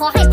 我อ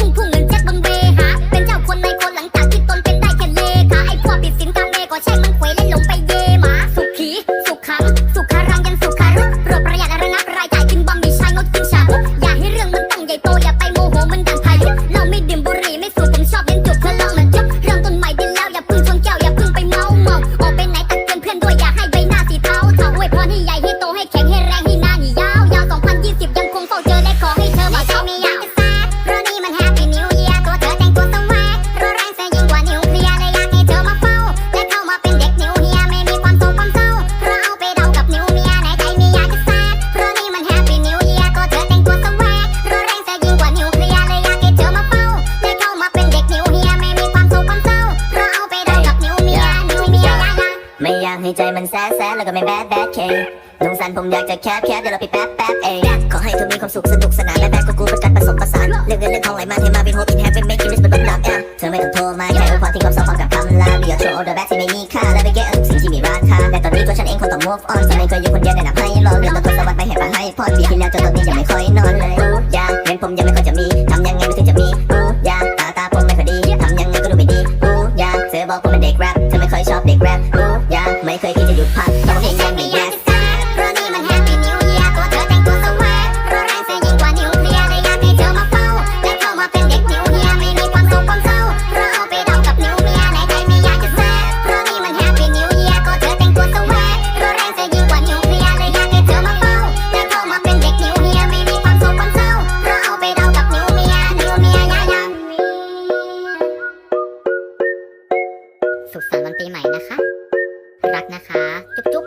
อ้ยลุงสันผมอยากจะแคบแคบเดี๋ยวเราไปแป๊บแป๊บเองขอให้เธอมีความสุขสนุกสนานและแบกกับกูเป็นการผสมผสานเรื่องเงินเรื่องทองไหลมาเทมาเป็นโฮปอินแฮปเป็นเมคคิมิสเป็นต้นแบบเองเธอไม่ต้องโทรมาแค่รู้พอที่คำสอนพร้อมกับคำลาเบียร์โชว์เดอะแบ็กที่ไม่มีค่าและไปเก็ตทุกสิ่งที่มีราคาแต่ตอนนี้ตัวฉันเองคงต้อง move on ฉันไม่เคยอยู่คนเดียวแนะนำให้รอเรื่องตัวสวัสดิ์ไปให้ปะให้พรปีที่แล้วจนตอนนี้ยังไม่ค่อยนอนเลยอยาเงินผมยังไม่ค่อย นะคะ จุ๊บจุ๊บ